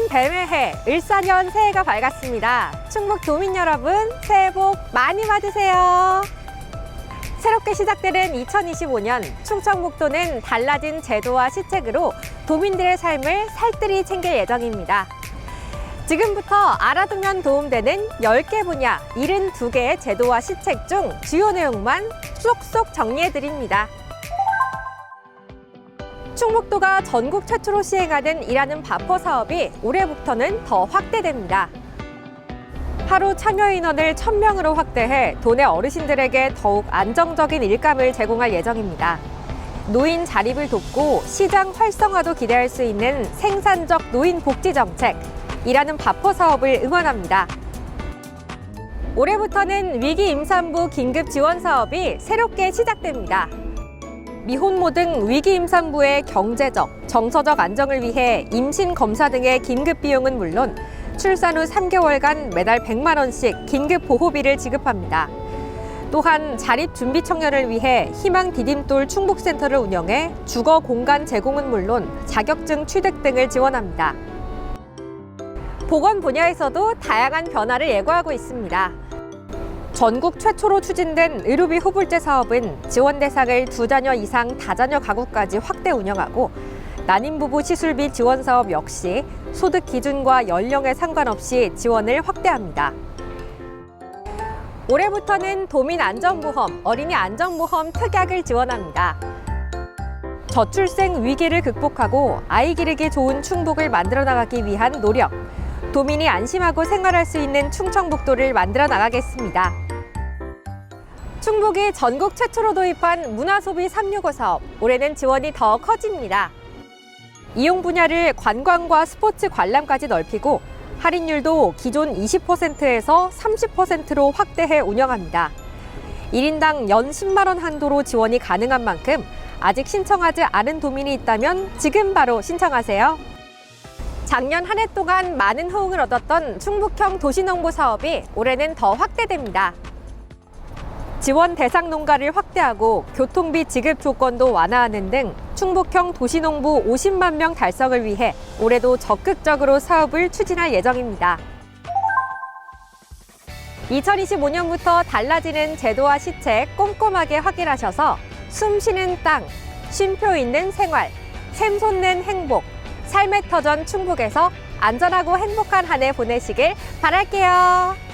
푸른 뱀의 해, 을사년 새해가 밝았습니다. 충북 도민 여러분, 새해 복 많이 받으세요. 새롭게 시작되는 2025년 충청북도는 달라진 제도와 시책으로 도민들의 삶을 살뜰히 챙길 예정입니다. 지금부터 알아두면 도움되는 10개 분야 72개의 제도와 시책 중 주요 내용만 쏙쏙 정리해드립니다. 충북도가 전국 최초로 시행하는 일하는 바퍼 사업이 올해부터는 더 확대됩니다. 하루 참여 인원을 1000명으로 확대해 도내 어르신들에게 더욱 안정적인 일감을 제공할 예정입니다. 노인 자립을 돕고 시장 활성화도 기대할 수 있는 생산적 노인 복지 정책, 일하는 바퍼 사업을 응원합니다. 올해부터는 위기 임산부 긴급 지원 사업이 새롭게 시작됩니다. 미혼모 등 위기 임산부의 경제적, 정서적 안정을 위해 임신 검사 등의 긴급 비용은 물론 출산 후 3개월간 매달 100만 원씩 긴급 보호비를 지급합니다. 또한 자립 준비 청년을 위해 희망 디딤돌 충북센터를 운영해 주거 공간 제공은 물론 자격증 취득 등을 지원합니다. 보건 분야에서도 다양한 변화를 예고하고 있습니다. 전국 최초로 추진된 의료비 후불제 사업은 지원 대상을 두 자녀 이상 다자녀 가구까지 확대 운영하고 난임 부부 시술비 지원 사업 역시 소득 기준과 연령에 상관없이 지원을 확대합니다. 올해부터는 도민 안전보험, 어린이 안전보험 특약을 지원합니다. 저출생 위기를 극복하고 아이 기르기 좋은 충북을 만들어 나가기 위한 노력. 도민이 안심하고 생활할 수 있는 충청북도를 만들어 나가겠습니다. 충북이 전국 최초로 도입한 문화소비 365 사업. 올해는 지원이 더 커집니다. 이용 분야를 관광과 스포츠 관람까지 넓히고 할인율도 기존 20%에서 30%로 확대해 운영합니다. 1인당 연 10만 원 한도로 지원이 가능한 만큼 아직 신청하지 않은 도민이 있다면 지금 바로 신청하세요. 작년 한 해 동안 많은 호응을 얻었던 충북형 도시농부 사업이 올해는 더 확대됩니다. 지원 대상 농가를 확대하고 교통비 지급 조건도 완화하는 등 충북형 도시농부 50만 명 달성을 위해 올해도 적극적으로 사업을 추진할 예정입니다. 2025년부터 달라지는 제도와 시책 꼼꼼하게 확인하셔서 숨 쉬는 땅, 쉼표 있는 생활, 샘솟는 행복, 삶의 터전 충북에서 안전하고 행복한 한 해 보내시길 바랄게요.